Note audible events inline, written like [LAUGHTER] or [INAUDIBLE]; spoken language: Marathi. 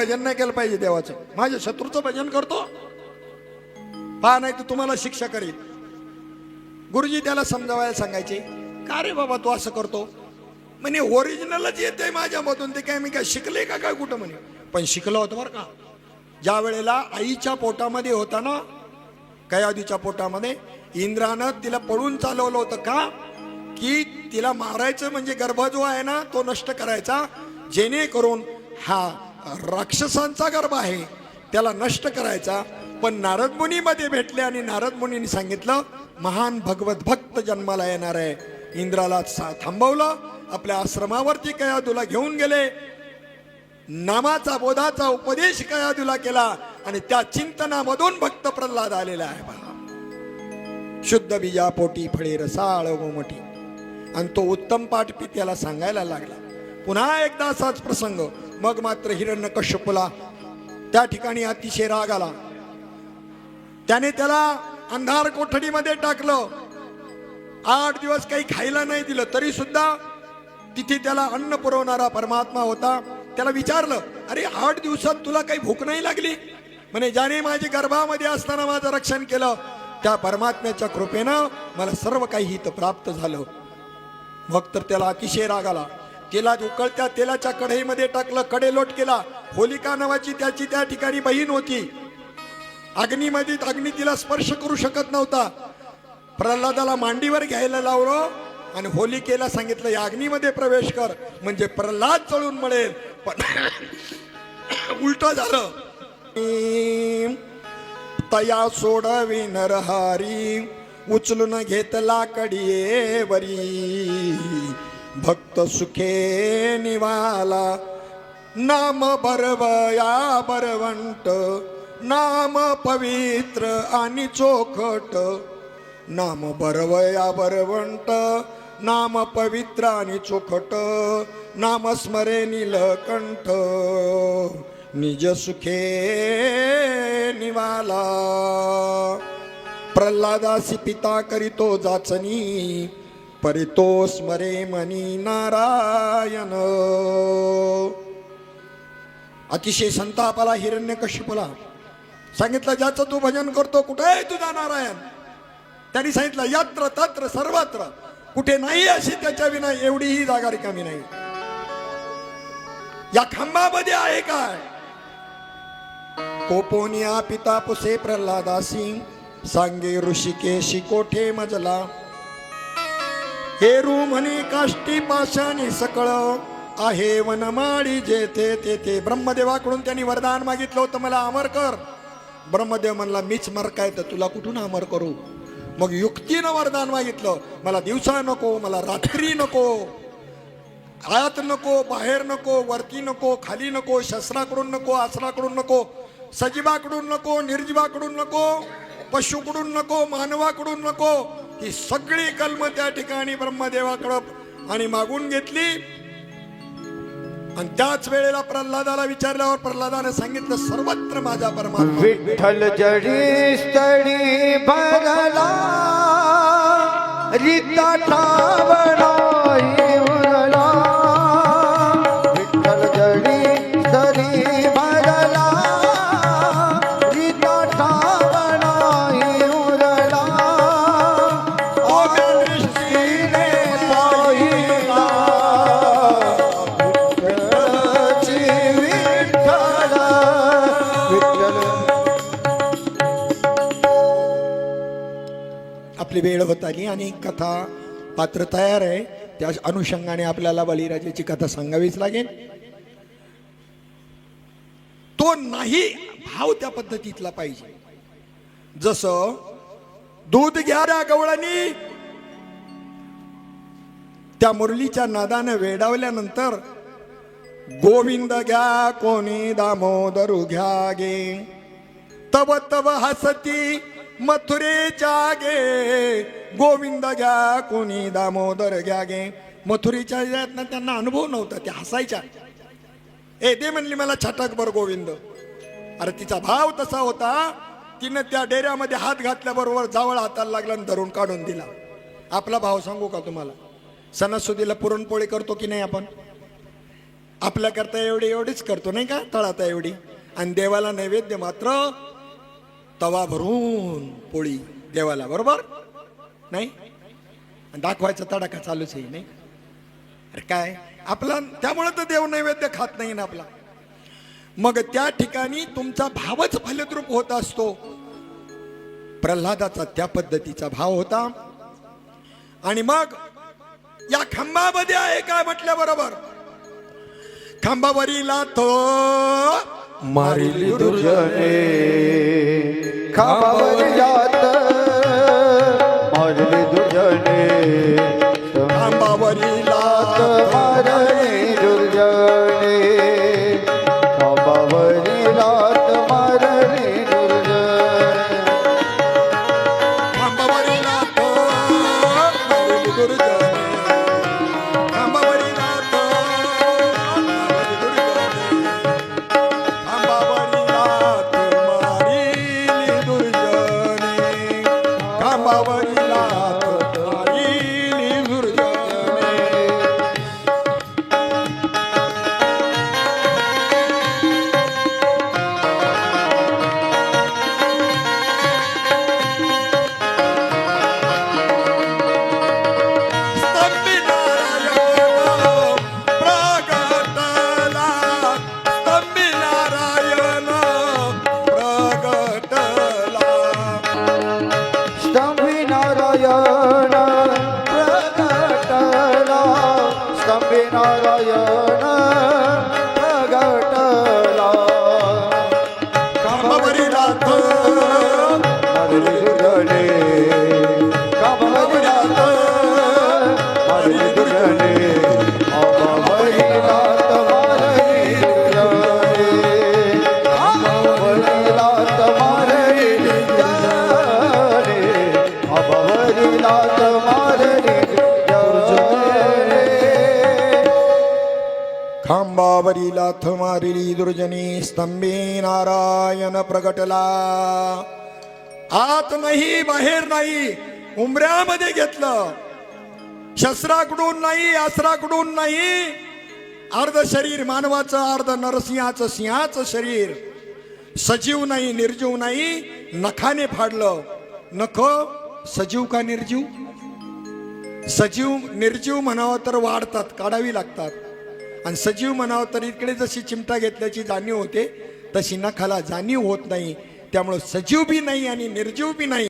भजन नाही केलं पाहिजे देवाचं. माझ्या शत्रूचं भजन करतो. पहा नाही तर तुम्हाला शिक्षा करेल गुरुजी त्याला समजावायला सांगायचे का रे बाबा तू असं करतो? म्हणे ओरिजिनलच येते माझ्यामधून. ते काय मी काय शिकले का काय कुठं म्हणे? पण शिकलं होतं बरं का. ज्या वेळेला आईच्या पोटामध्ये होता ना कयादीच्या पोटामध्ये इंद्रानं तिला पळून चालवलं होतं का की तिला मारायचं म्हणजे गर्भ जो आहे ना तो नष्ट करायचा जेणेकरून हा राक्षसांचा गर्भ आहे. त्याला नष्ट करायचा. पण नारद मुनीमध्ये भेटले आणि नारद मुनीने सांगितलं महान भगवत भक्त जन्माला येणार आहे. इंद्राला सा- थांबवलं. आपल्या आश्रमावरती कयादूला घेऊन गेले. नामाचा बोधाचा उपदेश कयादूला केला आणि त्या चिंतनामधून भक्त प्रल्हाद आलेला आहे पहा शुद्ध बीजा पोटी फळे रसाळ गोमटी. आणि तो उत्तम पाठपी त्याला सांगायला लागला. पुन्हा एकदा असाच प्रसंग. मग मात्र हिरण्य कश्यपूला त्या ठिकाणी अतिशय राग आला. त्याने त्याला अंधार कोठडीमध्ये टाकलं. आठ दिवस काही खायला नाही दिलं. तरी सुद्धा तिथे त्याला अन्न पुरवणारा परमात्मा होता. त्याला विचारलं अरे आठ दिवसात तुला काही भूक नाही लागली? म्हणे ज्याने माझी गर्भामध्ये असताना माझं रक्षण केलं त्या परमात्म्याच्या कृपेनं मला सर्व काही हित प्राप्त झालं. मग तर त्याला अतिशय राग आला. तिला उकळत्या तेलाच्या कढईमध्ये टाकलं कडे लोट केला. होलिका नावाची त्याची त्या ठिकाणी बहीण होती. अग्नीमध्ये अग्नी तिला स्पर्श करू शकत नव्हता. प्रल्हादाला मांडीवर घ्यायला लावलं आणि होलिकेला सांगितलं या अग्नीमध्ये प्रवेश कर. म्हणजे प्रल्हाद चळून मळेल. पण [COUGHS] उलट झालं. तया सोडवी नरहारी उचलून घेतला कडियेवरी भक्त सुखे निवाला. नाम बरवया बरवंट. नाम पवित्र आणि चोखट. नाम बरवया बरवंट. नाम पवित्र आणि चोखट. नाम स्मरे नीलकंठ निज सुखे निवाला. प्रल्हादासी पिता करीतो जाचनी. परितो स्मरे मनी नारायण. अतिशय संतापाला हिरण्य कश्यपूला सांगितलं ज्याचं तू भजन करतो कुठे आहे तुझा नारायण? त्यांनी सांगितलं यत्र तत्र सर्वत्र. कुठे नाही अशी त्याच्या विना एवढीही जागा रिकामी नाही. या खांबामध्ये आहे काय? कोपोनिया पिता पुसे प्रल्हादासी सांगे ऋषिकेशी कोठे मजला? हेरू म्हणे काष्टी पाषाणी सकळ आहे वनमाळी जेथे तेथे. ब्रह्मदेवाकडून त्यांनी वरदान मागितलं होतं मला अमर कर. ब्रह्मदेव म्हणला मीच मरकाय तर तुला कुठून अमर करू? मग युक्तीनं वरदान मागितलं. मला दिवसा नको मला रात्री नको. आयात नको बाहेर नको वरती नको खाली नको शस्त्राकडून नको आसराकडून नको सजीवाकडून नको निर्जीवाकडून नको पशुकडून नको मानवाकडून नको. ही सगळी कलम त्या ठिकाणी ब्रह्मदेवाकडं आणि मागून घेतली. आणि त्याच वेळेला प्रल्हादाला विचारल्यावर प्रल्हादाने सांगितलं सर्वत्र माझा परमात्मा विठ्ठल जडी स्थळी भगला रीता ठावणाई आपली वेळ होत आली आणि कथा पात्र तयार आहे. त्या अनुषंगाने आपल्याला बळीराजाची कथा सांगावीच लागेल. तो नाही भाव त्या पद्धतीतला पाहिजे. जसं दूध घ्या त्या गवळणी. त्या मुरलीच्या नादानं वेडावल्यानंतर गोविंद घ्या कोणी दामोदरू घ्या गे. तब तब हसती मथुरेच्या गे गोविंद घ्या कोणी दामोदर घ्या गे मथुरेच्या यातनं त्यांना अनुभव नव्हता त्या हसायच्या. ए दे म्हणली मला छाटक बर गोविंद. अरे तिचा भाव तसा होता तिनं त्या डेऱ्यामध्ये हात घातल्याबरोबर जावळ हाताला लागला आणि धरून काढून दिला. आपला भाव सांगू का तुम्हाला? सणासुदीला पुरणपोळी करतो की नाही आपण? आपल्याकरता एवढी एवढीच करतो नाही का? तळाता एवढी. आणि देवाला नैवेद्य मात्र तवा भरून पोळी देवाला बरोबर? नाही? दाखवायचा तडाखा चालूच आहे नाही? अरे काय? आपला त्यामुळे तर देव नैवेद्य खात नाही ना आपला. मग त्या ठिकाणी तुमचा भावच फलद्रूप होत असतो. प्रल्हादाचा त्या पद्धतीचा भाव होता. आणि मग या खांबामध्ये आहे काय म्हटल्या बरोबर? खांबावरीला तो मारिली दुर्जने. खाबावर जात मारली दुर्जने। खांबावरीला मारली दुर्जने। खाबावरी लात मारली दुर्जने। खांबावरीला तो मारिली दुर्जने। खांबावरीला नारायण प्रगटला स्तंभी नारायण। खांबावरीला मारिली दुर्जनी स्तंभी नारायण प्रगटला. आत नाही बाहेर नाही उमऱ्यामध्ये घेतलं. शस्त्राकडून नाही अस्त्राकडून नाही. अर्ध शरीर मानवाचं अर्ध नरसिंहाचं सिंहाचं शरीर. सजीव नाही निर्जीव नाही नखाने फाडलं. नख सजीव का निर्जीव? सजीव निर्जीव म्हणावं तर वाढतात काढावी लागतात. आणि सजीव म्हणावं तर इकडे जशी चिमटा घेतल्याची जाणीव होते तशी नखाला जाणीव होत नाही. त्यामुळं सजीव बी नाही आणि निर्जीव बी नाही.